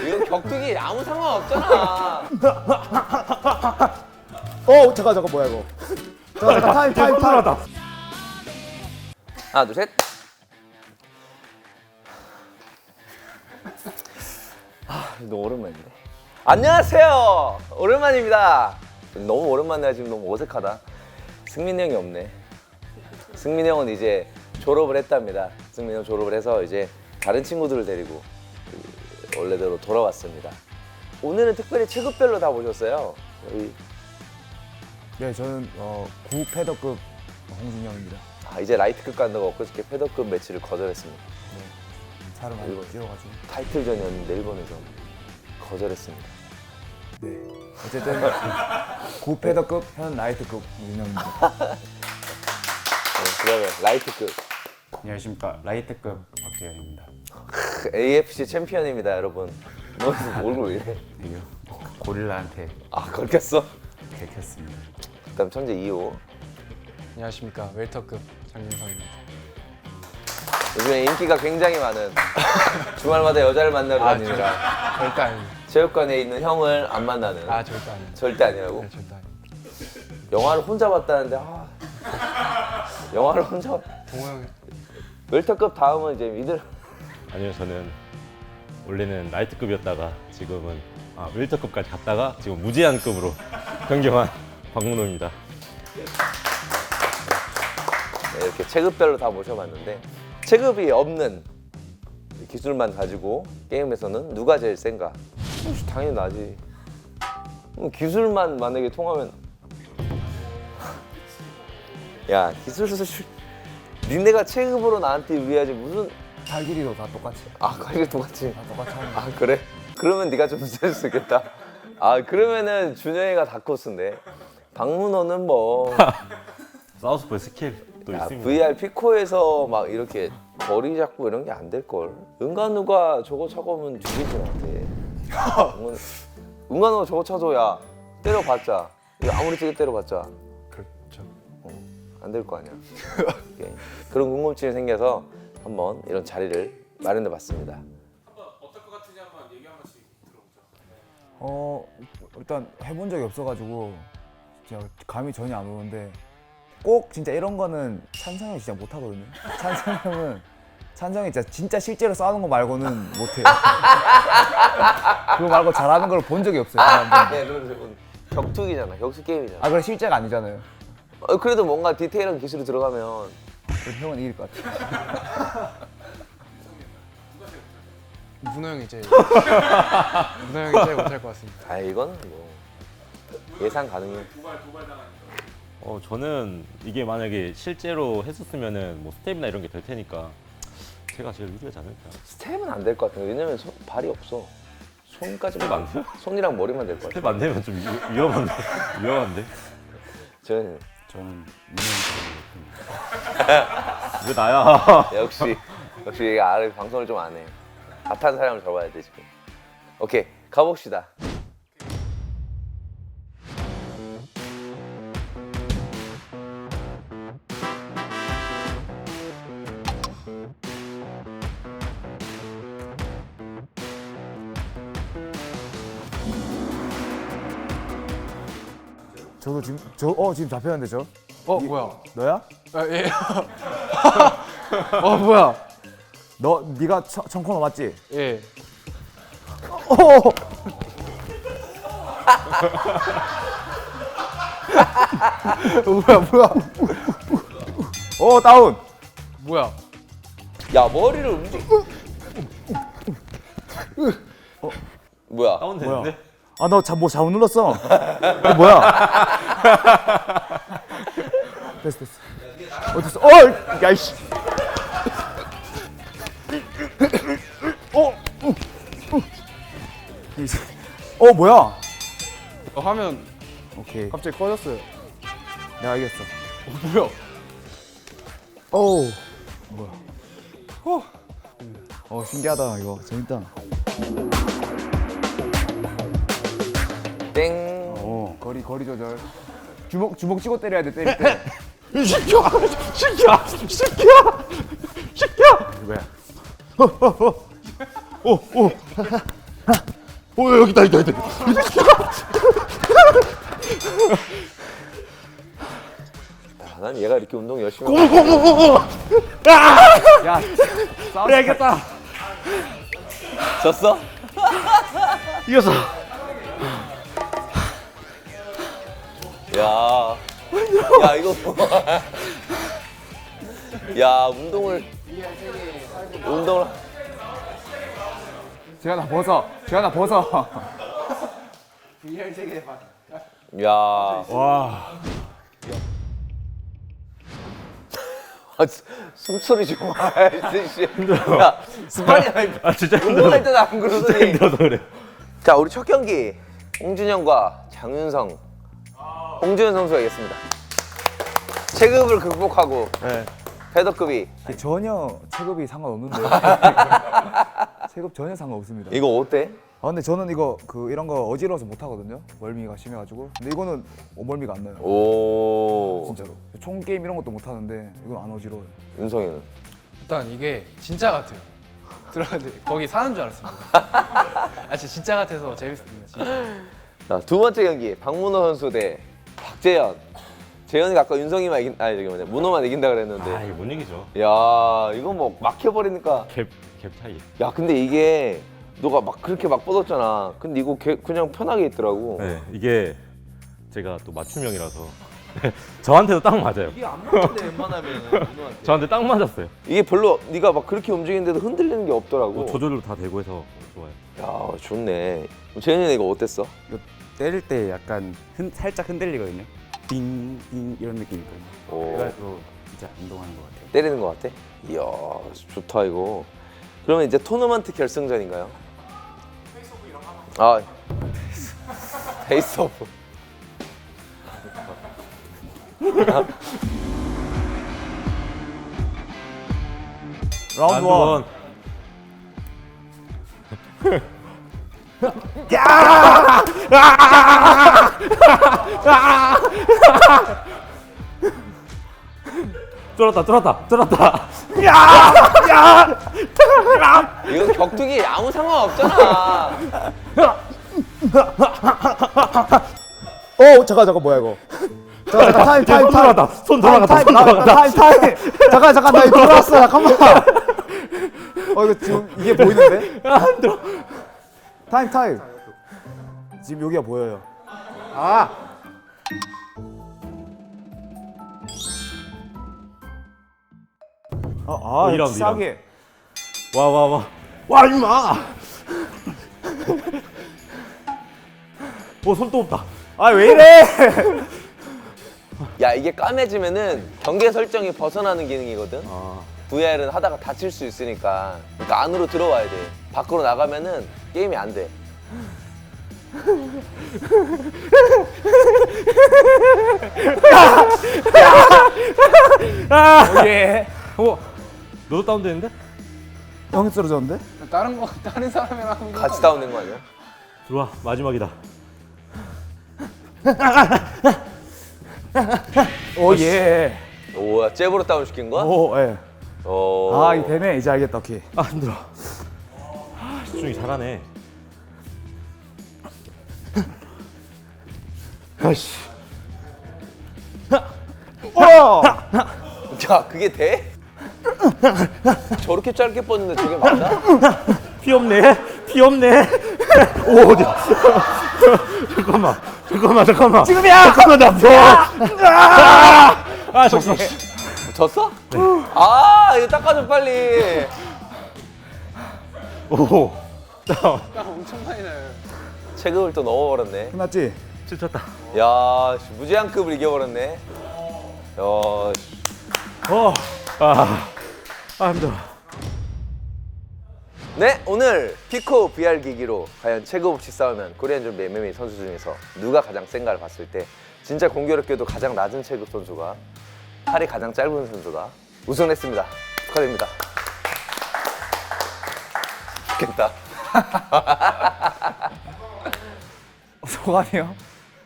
이거 격투기 아무 상관 없잖아. 어 잠깐 잠깐 뭐야 이거 잠깐 잠깐 타임 타임 타임 하나 둘 셋. 아 너무 오랜만인데. 안녕하세요. 오랜만입니다. 너무 오랜만이라 지금 너무 어색하다. 승민이 형이 없네. 승민이 형은 이제 졸업을 했답니다. 승민이 형 졸업을 해서 이제 다른 친구들을 데리고 그 원래대로 돌아왔습니다. 오늘은 특별히 체급별로 다 모셨어요. 여기 네 저는 어, 구 패더급 홍진영입니다 아, 이제 라이트급 간다고 엊그저께 패더급 매치를 거절했습니다. 살을 많이 일본. 찌워가지고 타이틀전이었는데 일본에서 거절했습니다. 네 어쨌든 구 패더급 현 라이트급 홍진영입니다 네, 그러면 라이트급 안녕하십니까 라이트급 박재현입니다. 크, AFC 챔피언입니다, 여러분. 너 얼굴 왜 이래? 이거 고릴라한테 아 걸렸어? 들켰습니다. 그다음 천재 2호. 안녕하십니까 웰터급 장윤성입니다. 요즘에 인기가 굉장히 많은 주말마다 여자를 만나러 아, 다니는 절대 아닙니다. 체육관에 있는 형을 안 만나는 아 절대 아닙니다. 절대 아니라고? 네, 절대 아닙니다. 영화를 혼자 봤다는데 아 영화를 혼자 봤- 동호 형 웰터급 다음은 이제 미들 아니요 저는 원래는 라이트급이었다가 지금은 아 웰터급까지 갔다가 지금 무제한급으로 변경한 박문호입니다. 네, 이렇게 체급별로 다 모셔봤는데 체급이 없는 기술만 가지고 게임에서는 누가 제일 센가? 음, 당연히 나지. 음, 기술만 만약에 통하면 야 기술 수술 니네가 체급으로 나한테 유리하지 무슨 발 길이도 다 똑같이 아 이게 똑같지 다 똑같이 하는 아 그래? 그러면 네가 좀셀수 있겠다 아 그러면은 준영이가 다코스인데 박문호는 뭐 사우스포의 스킬도 야, 있습니다. VR 피코에서 막 이렇게 거리 잡고 이런 게 안 될 걸. 은간우가 저거 차고면 죽일 것 같아. 은간- 은간우가 저거 차도 야 때려봤자 이거 아무리 세게 때려봤자 그렇죠. 안 될 거 아니야. 예. 그런 궁금증이 생겨서 한번 이런 자리를 마련해 봤습니다. 어 일단 해본 적이 없어가지고 진짜 감이 전혀 안 오는데 꼭 진짜 이런 거는 찬성이 진짜 못 하거든요. 찬성형은 찬성이 진짜 진짜 실제로 싸우는 거 말고는 못 해요. 그거 말고 잘하는 걸 본 적이 없어요. 단 한 번도. 네, 그럼 이제 격투기잖아. 격투 게임이잖아. 아 그래 실제가 아니잖아요. 어, 그래도 뭔가 디테일한 기술이 들어가면 그래도 형은 이길 것 같아. 문호 형이 제일 문호 형이 제일 못할 것 같습니다. 아 이거는 뭐 예상 가능해. 어 저는 이게 만약에 실제로 했었으면은 뭐 스텝이나 이런 게 될 테니까 제가 제일 유리하지 않을까. 스텝은 안 될 것 같아. 왜냐면 손, 발이 없어. 손까지만 스텝 안 돼요? 손이랑 머리만 될 것 같아. 스텝 안 되면 좀 위- 위험한데 위험한데 저는 저는 문현철입니다. 왜 나야? 역시 역시 아래 방송을 좀 안 해. 핫한 사람을 잡아야 돼 지금. 오케이 가봅시다. 저도 지금 저 어 지금 잡혔는데 저 어 뭐야? 너야? 아, 예. 어 뭐야? 너 네가 청- 청코너 맞지? 예. 뭐야 뭐야? 어 다운. 뭐야? 야 머리를 움직. 어 뭐야? 다운되는데? 아너뭐 잘못 눌렀어. 뭐야? 됐어 됐어. 어 됐어. 어 야이씨. 어. 어. 어. 이제- 어 뭐야? 어, 화면 오케이. 갑자기 꺼졌어요. 내가 알겠어. 어, 뭐야? 오. 뭐야? 어 신기하다 이거 재밌다. 땡. 어 거리 거리 조절. 주먹 주먹 찍고 때려야 돼 때릴 때. 이 새끼야! 이 새끼야! 이 새끼야! 이 새끼야! 뭐야? 오 여기 있다 있다 있다. 아, 난 얘가 이렇게 운동 열심히 하고 야 싸우지 이겼다. 졌어? 이겼어. 야, 야 이거 뭐. 야 운동을 운동을 재현아 벗어 재현아 벗어 야 와. 아, 수- 숨소리 좀 마. 씨. 야 스파링 할 아 진짜 운동할 힘들어. 때는 안 진짜 그러더니. 힘들어서 그래. 자 우리 첫 경기 홍준영과 장윤성 홍준현 선수가 이겼습니다. 체급을 극복하고 네. 패더급이 전혀 체급이 상관없는데 체급 전혀 상관없습니다 이거 어때? 아 근데 저는 이거 그 이런 거 어지러워서 못 하거든요 멀미가 심해가지고 근데 이거는 어, 멀미가 안 나요 오 진짜로 총 게임 이런 것도 못 하는데 이건 안 어지러워요 윤성이는 일단 이게 진짜 같아요. 들어갔는데 거기 사는 줄 알았습니다. 아 진짜 진짜 같아서 재밌습니다. 진짜. 자, 두 번째 경기 박문호 선수 대 박재현. 재현이가 아까 윤성이만 이긴 아니 저기 뭐냐 문호만 이긴다 그랬는데 아 이거 못 이기죠. 야 이거 뭐 막혀버리니까 갭 갭 차이. 야 근데 이게 너가 막 그렇게 막 뻗었잖아 근데 이거 개- 그냥 편하게 있더라고 네 이게 제가 또 맞춤형이라서 저한테도 딱 맞아요. 이게 안 맞는데 웬만하면 문호한테 저한테 딱 맞았어요. 이게 별로 네가 막 그렇게 움직이는데도 흔들리는 게 없더라고 뭐 조절도 다 되고 해서 좋아요. 야 좋네 재현이는 이거 어땠어? 이거 때릴 때 약간 흔, 살짝 흔들리거든요. 띵띵 이런 느낌이거든요. 오. 그래가지고 진짜 운동하는 것 같아요. 때리는 것 같아? 이야 좋다 이거 그러면 이제 토너먼트 결승전인가요? 아 페이스 오프 라운드 원 쫄았다 쫄았다 쫄았다. 이건 격투기 아무 상관 없잖아. 어 잠깐 잠깐 뭐야 이거? 잠깐 잠깐 타임 타임 손 타임 돌아갔다. 손 돌아갔다. 타임 손 타임 돌아갔다. 타임 타임 잠깐 잠깐 나 이거 들어왔어 잠깐만 어 이거 지금 이게 보이는데 타임 타임 지금 여기가 보여요 아 아, 아, 어, 이라운드, 싸게. 와 와 와. 와 임마. 오손 또 없다. 아, 왜 이래? 야 이게 까매지면은 경계 설정이 벗어나는 기능이거든 아 VR은 하다가 다칠 수 있으니까 그러니까 안으로 들어와야 돼 밖으로 나가면은 게임이 안돼 예. 어 너도 다운되는데? 형이 쓰러졌는데? 다른 거 다른 사람이랑 하는 거 같이 다운된 거 아니야? 들어와 마지막이다. 오, 예. 오야 잽으로 다운 시킨 거야? 오, 예. 오. 아, 이 되네. 이제 알겠다. 오케이. 아 힘들어. 아, 집중이 잘하네. 아씨. 어! 야 그게 돼? 저렇게 짧게 뻗는데 저게 없네. 피 없네. 오 어디야? 잠깐만. 잠깐만 잠깐만. 지금이야. 잠깐만 나 아! 아 졌어. 졌어? 아 이거 닦아줘 빨리 오. 딱 엄청 많이 나요. 체급을 또 넘어버렸네 끝났지? 찢었다. 야 씨, 무제한급을 이겨버렸네 야 씨. 어. 아. 아 힘들어. 네 오늘 피코 VR 기기로 과연 체급 없이 싸우면 코리안 좀비 MMA 선수 중에서 누가 가장 센가를 봤을 때 진짜 공교롭게도 가장 낮은 체급 선수가 팔이 가장 짧은 선수가 우승했습니다. 축하드립니다. 좋겠다. 소감이요?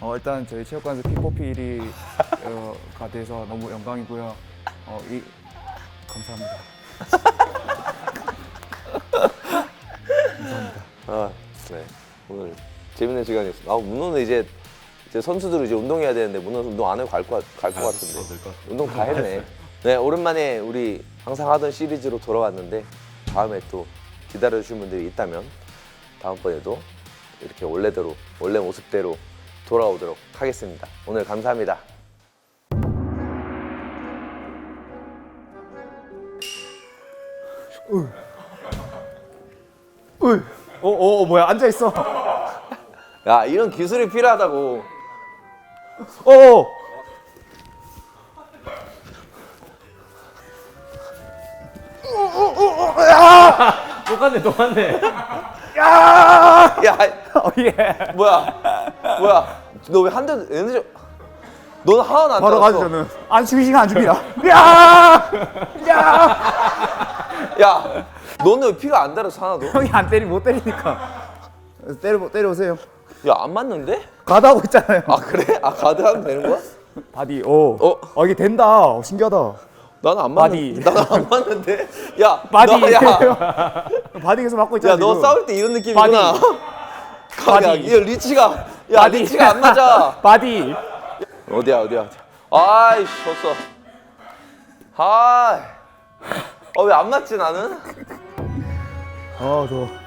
어, 일단 저희 체육관에서 킥보피 1위가 어, 돼서 너무 영광이고요. 어, 이 감사합니다. 감사합니다. 아, 네. 오늘 재밌는 시간이었습니다. 아, 문호는 이제 이제 선수들은 이제 운동해야 되는데 문호는 운동 안 하고 갈것 갈 것 같은데. 운동 다 했네. 네, 오랜만에 우리 항상 하던 시리즈로 돌아왔는데 다음에 또 기다려 주신 분들이 있다면 다음번에도 이렇게 원래대로 원래 모습대로 돌아오도록 하겠습니다. 오늘 감사합니다. 어, 어, 어 뭐야 앉아 있어. 야, 이런 기술이 필요하다고. 어, 어. 똑같네 똑같네 야, 어, 예. 뭐야? 뭐야? 너 왜 한대 에너지? 너는 하나도 안 바로 따랐어. 가죠 저는. 안 쉬기 시간 안 줍니다. 야! 야! 야, 너는 왜 피가 안 달아서 하나도? 형이 안 때리 못 때리니까. 때려 때려보세요. 야, 안 맞는데? 가드 하고 있잖아요. 아 그래? 아 가드 하면 되는 거야? 바디. 오. 어? 어 이게 된다. 어, 신기하다. 나는 안 바디. 맞는데. 나는 안 맞는데. 야, 바디. 너, 야, 바디 계속 맞고 있잖아. 야, 너 지금. 싸울 때 이런 느낌이구나. 바디. 야, 이 리치가, 야, 바디. 리치가 안 맞아. 바디. 어디야, 어디야? 아이, 졌어. 아, 어왜 안 맞지 나는? 어, 저.